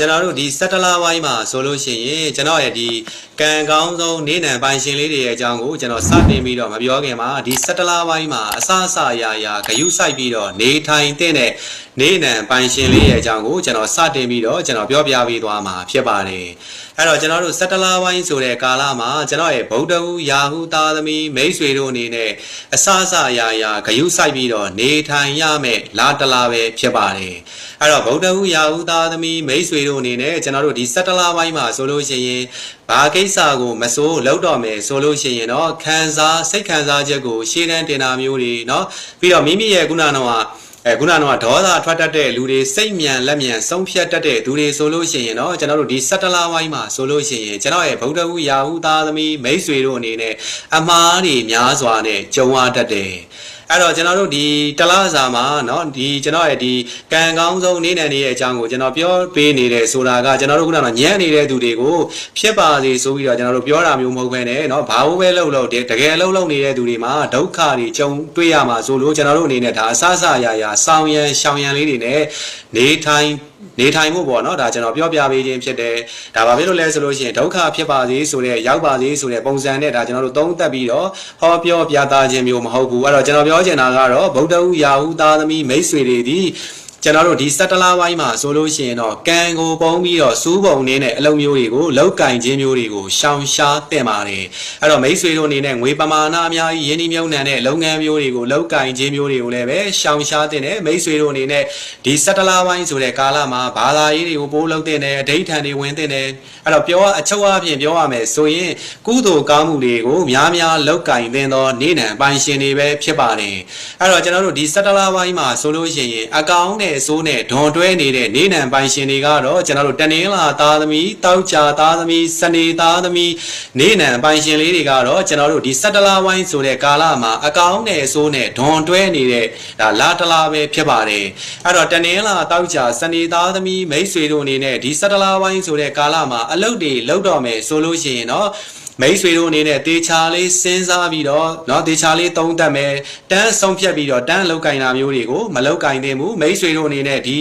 ကျွန်တော်တို့ဒီစက်တလာဝိုင်းမှာဆိုလို့ရှိရင်ကျွန်တော်ရဲ့ဒီကံကောင်းဆုံးနေနံပိုင်ရှင်လေးတွေရဲ့အကြောင်းကိုကျွန်တော်စတင်ပြီးတော့မပြောခင်မှာဒီစက်တလာဝိုင်းမှာအစအစအရာရာဂယုစိုက်ပြီးတော့နေထိုင်တဲ့နေနံပိုင်ရှင်လေးရဲ့အကြောင်းကိုကျွန်တော်စတင်ပြီးတော့ကျွန်တော်ပြောပြပေးသွားမှာဖြစ်ပါတယ်အဲ့တော့ကျွန်တော်တို့စက်တလာဝိုင်းဆိုတဲ့ကာလမှာကျွန်တော်ရဲ့ဗုဒ္ဓဟူယာဟုသားသမီးမိတ်ဆွေတို့အနေနဲ့အစအစအရာရာဂယုစိုက်ပြီးတော့နေထိုင်ရမယ်လာတလာပဲဖြစ်ပါတယ်အဲ့တော့ဗုဒ္ဓဟူယာဟုသားသမီးမိတ်ဆွေတို့အနေနဲ့ကျွန်တော်တို့ဒီစက်တလာဝိုင်းမှာဆိုလို့ရှိရင်ဘာကိစ္စကိုမစိုးလောက်တော့မယ်ဆိုလို့ရှိရင်တော့ခံစားစိတ်ခံစားချက်ကိုရှေ့တန်းတင်တာမျိုးတွေเนาะပြီးတော့မိမိရဲ့ခုနကတော့အဲခုနကတော့ဒေါသထွက်တတ်တဲ့လူတွေစိတ်မြန်လက်မြန်ဆုံးဖြတ်တတ်တဲ့သူတွေဆိုလို့ရှိရင်တော့ကျွန်တော်တို့ဒီစက်တလာဝိုင်းမှာဆိုလို့ရှိရင်ကျွန်တော်ရဲ့ဗုဒ္ဓဟူယာဟုသားသမီးမိတ်ဆွေတို့အနေနဲ့အမားတွေများစွာနဲ့ကြုံရတတ်တယ် အဲ့တော့ကျွန်တော်တို့ဒီတလားစာမှာเนาะဒီကျွန်တော်ရဲ့ဒီကံကောင်းဆုံးနေနေနေတဲ့အကြောင်းကိုကျွန်တော်ပြောပေးနေတယ်ဆိုတာကကျွန်တော်တို့ခုနကညံ့နေတဲ့သူတွေကိုဖြစ်ပါစေဆိုပြီးတော့ကျွန်တော်တို့ပြောတာမျိုးမဟုတ်ဘဲနဲ့เนาะဘာလို့ပဲလုပ်လို့တကယ်လုံးလုံးနေတဲ့သူတွေမှာဒုက္ခတွေကြုံတွေ့ရမှာဆိုလို့ကျွန်တော်တို့အနေနဲ့ဒါအဆအဆအရာရာဆောင်းရန်ရှောင်ရန်လေးတွေနဲ့နေထိုင် နေထိုင်မှုပေါ့နော်ဒါကျွန်တော်ပြောပြပေးခြင်းဖြစ်တယ်ဒါဘာဖြစ်လို့လဲဆိုလို့ရှိရင်ဒုက္ခဖြစ်ပါစေဆိုတဲ့ရောက်ပါစေဆိုတဲ့ပုံစံနဲ့ဒါကျွန်တော်တို့သုံးသပ်ပြီးတော့ဟောပြောပြသခြင်းမျိုးမဟုတ်ဘူးအဲ့တော့ကျွန်တော်ပြောချင်တာကတော့ဗုဒ္ဓဟူယာဟုသားသမီးမိတ်ဆွေတွေဒီ ကျွန်တော်တို့ဒီစက်တလာဝိုင်းမှာဆိုလို့ရှိရင်တော့ကံကိုပုံပြီးတော့စူးပုံနေနဲ့အလုံးမျိုးတွေကိုလောက်ကင်ခြင်းမျိုးတွေကိုရှောင်ရှားတင်ပါတယ်အဲ့တော့မိတ်ဆွေတို့အနေနဲ့ငွေပမာဏအများကြီးယင်းဒီမြုံနှံတဲ့လုပ်ငန်းမျိုးတွေကိုလောက်ကင်ခြင်းမျိုးတွေကိုလည်းပဲရှောင်ရှားတင်တယ်မိတ်ဆွေတို့အနေနဲ့ဒီစက်တလာဝိုင်းဆိုတဲ့ကာလမှာဘာသာရေးတွေကိုပိုးလုပ်တင်တယ်အဋိဌာန်တွေဝင်တင်တယ်အဲ့တော့ပြောအချုပ်အပြင်ပြောရမယ်ဆိုရင်ကုသိုလ်ကောင်းမှုတွေကိုများများလောက်ကင်တင်သောနေနံပိုင်ရှင်တွေပဲဖြစ်ပါတယ်အဲ့တော့ကျွန်တော်တို့ဒီစက်တလာဝိုင်းမှာဆိုလို့ရှိရင်အကောင်းနဲ့အဆိုးနဲ့ဒွန်တွဲနေတဲ့နေနံပိုင်ရှင်တွေကတော့ကျွန်တော်တို့တနင်္လာသားသမီးတောက်ကြသားသမီးစနေသားသမီးနေနံပိုင်ရှင်လေးတွေကတော့ကျွန်တော်တို့ဒီစက်တလာဝိုင်းဆိုတဲ့ကာလမှာအကောင်းနဲ့အဆိုးနဲ့ဒွန်တွဲနေတဲ့ဒါလာတလာပဲဖြစ်ပါတယ်အဲ့တော့တနင်္လာတောက်ကြစနေသားသမီးမိတ်ဆွေတို့အနေနဲ့ဒီစက်တလာဝိုင်းဆိုတဲ့ကာလမှာအလုပ်တွေလုပ်တော့မယ်ဆိုလို့ရှိရင်တော့ မိတ်ဆွေတို့အနေနဲ့တေချာလေးစဉ်းစားပြီးတော့เนาะတေချာလေးသုံးသပ်မယ်တန်းဆုံးဖြတ်ပြီးတော့တန်းလောက်ကင်တာမျိုးတွေကိုမလောက်ကင်သင့်ဘူးမိတ်ဆွေတို့အနေနဲ့ဒီ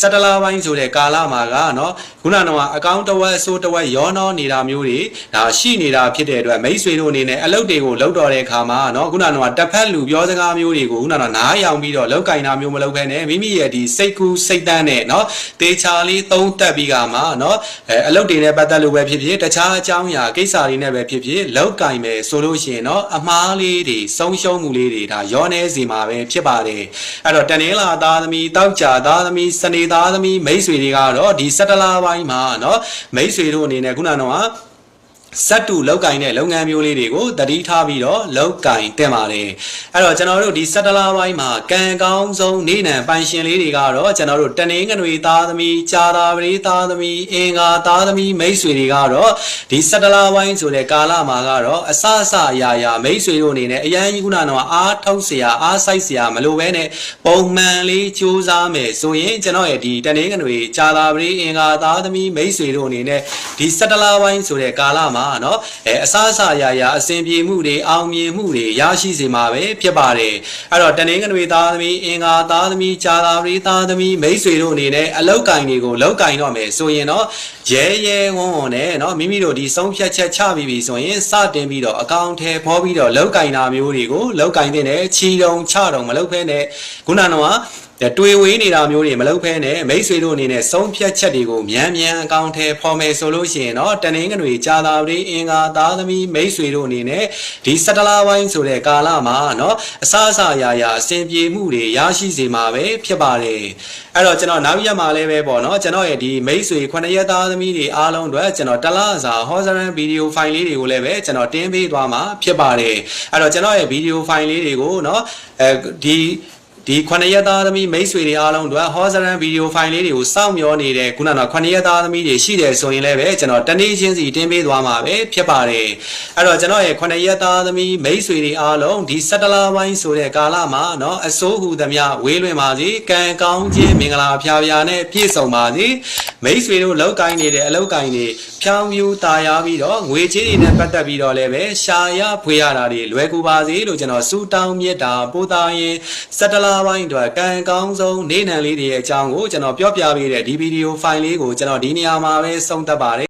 စက်တလာပိုင်းဆိုတဲ့ကာလမှာကเนาะခုနကတော့အကောင့်တစ်ဝက်အစိုးတစ်ဝက်ရောနှောနေတာမျိုးတွေဒါရှိနေတာဖြစ်တဲ့အတွက်မိတ်ဆွေတို့အနေနဲ့အလုပ်တွေကိုလုပ်တော့တဲ့အခါမှာเนาะခုနကတော့တစ်ဖက်လူပြောစကားမျိုးတွေကိုခုနကတော့နားယောင်ပြီးတော့လောက်ကင်တာမျိုးမလုပ်ဘဲနဲ့မိမိရဲ့ဒီစိတ်ကူးစိတ်တန်းနဲ့เนาะတေချာလေးသုံးသပ်ပြီးကမှเนาะအဲအလုပ်တွေနဲ့ပတ်သက်လို့ပဲဖြစ်ဖြစ်တခြားအကြောင်းအရာကိစ္စတွေနဲ့ ပဲဖြစ်ဖြစ်လောက်ကင်ပဲဆိုလို့ရှိရင်เนาะအမားလေးတွေဆုံးရှုံးမှုလေးတွေဒါရောနေစီမှာပဲဖြစ်ပါတယ်အဲ့တော့တနင်္လာသားသမီးတောက်ကြသားသမီးစနေသားသမီးမိတ်ဆွေတွေကတော့ဒီစက်တလာပိုင်းမှာเนาะမိတ်ဆွေတို့အနေနဲ့ခုနကတော့ စက်တူလောက်ကင်တဲ့လုပ်ငန်းမျိုးလေးတွေကိုတတိထားပြီးတော့လောက်ကင်တင်ပါတယ်အဲ့တော့ကျွန်တော်တို့ဒီစက်တလာပိုင်းမှာကံကောင်းဆုံးနေနံပိုင်ရှင်လေးတွေကတော့ကျွန်တော်တို့တနင်္ဂနွေသားသမီးကြာသာပရိသားသမီးအင်္ဂါသားသမီးမိတ်ဆွေတွေကတော့ဒီစက်တလာပိုင်းဆိုတဲ့ကာလမှာကတော့အစအစအရာရာမိတ်ဆွေတို့အနေနဲ့အရန်ကြီးခုနကတော့အားထုတ်เสียအားစိုက်เสียမလိုပဲနဲ့ပုံမှန်လေးစူးစမ်းမယ်ဆိုရင်ကျွန်တော်ရဲ့ဒီတနင်္ဂနွေကြာသာပရိအင်္ဂါသားသမီးမိတ်ဆွေတို့အနေနဲ့ဒီစက်တလာပိုင်းဆိုတဲ့ကာလမှာ နော်အဲအစအစအရာရာအစဉ်ပြေမှုတွေအောင်မြင်မှုတွေရရှိစေမှာပဲဖြစ်ပါတယ်အဲ့တော့တနင်္ဂနွေသားသမီးအင်္ဂါသားသမီးကြာသာရီသားသမီးမိတ်ဆွေတို့အနေနဲ့အလောက်ကင်တွေကိုလောက်ကင်တော့မယ်ဆိုရင်တော့ရဲရဲဝုန်းဝုန်းနဲ့နော်မိမိတို့ဒီဆုံးဖြတ်ချက်ချပြီးပြီဆိုရင်စတင်ပြီးတော့အကောင့်ထဲပေါ်ပြီးတော့လောက်ကင်တာမျိုးတွေကိုလောက်ကင်တဲ့ချီတုံချတုံမလောက်ဖဲနဲ့ခုနကတော့ တွေ့ဝေးနေတာမျိုးတွေမလုပ်ဖဲနဲ့မိတ်ဆွေတို့အနေနဲ့ဆုံးဖြတ်ချက်တွေကိုမြန်မြန်အကောင့်ထဲဖော်မယ်ဆိုလို့ရှိရင်တော့တနင်္ဂနွေကြာသာပတိအင်္ဂါသားသမီးမိတ်ဆွေတို့အနေနဲ့ဒီစက်တလာဝိုင်းဆိုတဲ့ကာလမှာเนาะအစအစအရာရာအစဉ်ပြေမှုတွေရရှိစေမှာပဲဖြစ်ပါတယ်အဲ့တော့ကျွန်တော်နောက်ရက်မှာလည်းပဲပေါ့เนาะကျွန်တော်ရဲ့ဒီမိတ်ဆွေ9ရက်သားသမီးတွေအားလုံးအတွက်ကျွန်တော်တလားစာဟောစရန်ဗီဒီယိုဖိုင်လေးတွေကိုလည်းပဲကျွန်တော်တင်ပေးသွားမှာဖြစ်ပါတယ်အဲ့တော့ကျွန်တော်ရဲ့ဗီဒီယိုဖိုင်လေးတွေကိုเนาะအဲဒီ ဒီခုနှစ်ရက်သားသမီးမိတ်ဆွေတွေအားလုံးတို့ဟောစရန်ဗီဒီယိုဖိုင်လေးတွေကိုစောင့်မျှော်နေတဲ့ခုနကခုနှစ်ရက်သားသမီးတွေရှိတယ်ဆိုရင်လည်းပဲကျွန်တော်တနေ့ချင်းစီတင်ပေးသွားမှာပဲဖြစ်ပါတယ်အဲ့တော့ကျွန်တော်ရဲ့ခုနှစ်ရက်သားသမီးမိတ်ဆွေတွေအားလုံးဒီစက်တလာပိုင်းဆိုတဲ့ကာလမှာเนาะအစိုးဟူသမျှဝေးလွင်ပါစေကံကောင်းခြင်းမင်္ဂလာဖျားဖျားနဲ့ပြည့်စုံပါစေမိတ်ဆွေတို့လောက်ကိုင်းနေတဲ့အလောက်ကိုင်းတွေဖြောင်းပြူตาရပြီးတော့ငွေချေးတွေနဲ့ပတ်သက်ပြီးတော့လည်းပဲရှာရဖွေရတာတွေလွယ်ကူပါစေလို့ကျွန်တော်စူတောင်းမြတ်တာပို့သားရင်စက်တလာ လားပိုင်းအတွက်ကံကောင်းဆုံးနေနံလေးတွေရဲ့အကြောင်းကိုကျွန်တော်ပြောပြပေးတဲ့ဒီဗီဒီယိုဖိုင်လေးကိုကျွန်တော်ဒီနေရာမှာပဲဆုံးသက်ပါတယ်